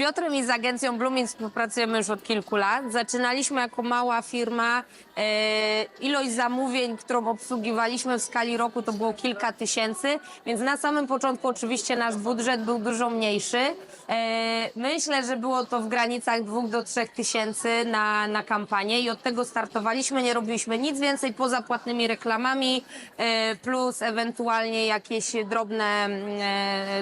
Piotrem i z agencją Blooming współpracujemy już od kilku lat. Zaczynaliśmy jako mała firma. E, ilość zamówień, którą obsługiwaliśmy w skali roku to było kilka tysięcy, więc na samym początku oczywiście nasz budżet był dużo mniejszy. E, myślę, że było to w granicach dwóch do trzech tysięcy na, na kampanię i od tego startowaliśmy. Nie robiliśmy nic więcej poza płatnymi reklamami e, plus ewentualnie jakieś drobne, mm,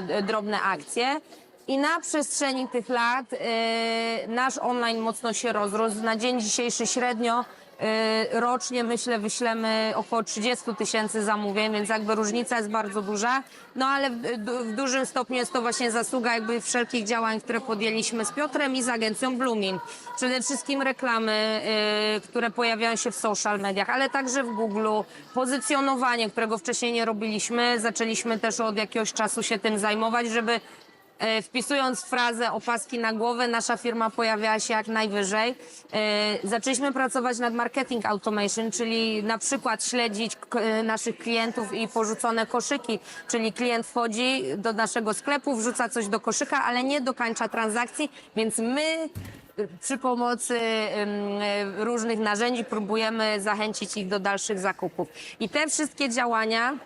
e, drobne akcje. I na przestrzeni tych lat e, nasz online mocno się rozrósł. Na dzień dzisiejszy średnio e, rocznie myślę wyślemy około 30 tysięcy zamówień, więc jakby różnica jest bardzo duża. No ale w, w dużym stopniu jest to właśnie zasługa jakby wszelkich działań, które podjęliśmy z Piotrem i z agencją Bloomin. Przede wszystkim reklamy, e, które pojawiają się w social mediach, ale także w Google, pozycjonowanie, którego wcześniej nie robiliśmy. Zaczęliśmy też od jakiegoś czasu się tym zajmować, żeby Wpisując frazę opaski na głowę, nasza firma pojawiała się jak najwyżej. E, Zaczęliśmy pracować nad marketing automation, czyli na przykład śledzić e, naszych klientów i porzucone koszyki, czyli klient wchodzi do naszego sklepu, wrzuca coś do koszyka, ale nie dokończa transakcji, więc my e, przy pomocy e, różnych narzędzi próbujemy zachęcić ich do dalszych zakupów. I te wszystkie działania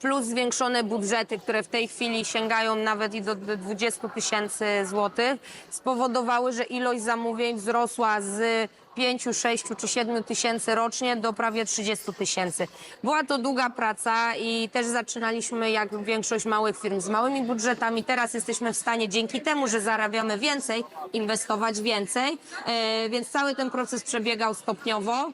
plus zwiększone budżety, które w tej chwili sięgają nawet i do do 20 tysięcy złotych, spowodowały, że ilość zamówień wzrosła z 5, 6 czy 7 tysięcy rocznie do prawie 30 tysięcy. Była to długa praca i też zaczynaliśmy jak większość małych firm z małymi budżetami. Teraz jesteśmy w stanie dzięki temu, że zarabiamy więcej, inwestować więcej, E, więc cały ten proces przebiegał stopniowo.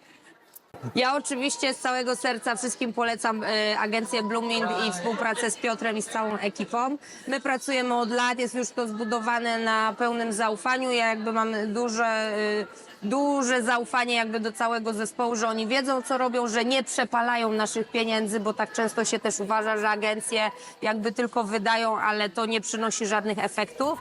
Ja oczywiście z całego serca wszystkim polecam e, agencję Blooming i współpracę z Piotrem i z całą ekipą. My pracujemy od lat, jest już to zbudowane na pełnym zaufaniu. Ja jakby mam duże, e, duże zaufanie jakby do całego zespołu, że oni wiedzą co robią, że nie przepalają naszych pieniędzy, bo tak często się też uważa, że agencje jakby tylko wydają, ale to nie przynosi żadnych efektów.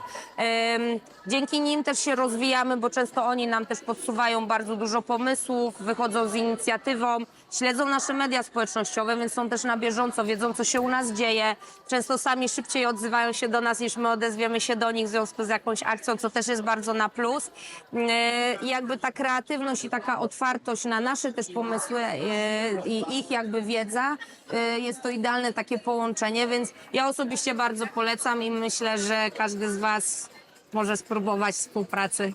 Dzięki nim też się rozwijamy, bo często oni nam też podsuwają bardzo dużo pomysłów, wychodzą z inicjatywą, śledzą nasze media społecznościowe, więc są też na bieżąco, wiedzą co się u nas dzieje. Często sami szybciej odzywają się do nas niż my odezwiemy się do nich w związku z jakąś akcją, co też jest bardzo na plus. I jakby ta kreatywność i taka otwartość na nasze też pomysły yy, i ich jakby wiedza, yy, jest to idealne takie połączenie, więc ja osobiście bardzo polecam i myślę, że każdy z Was może spróbować współpracy.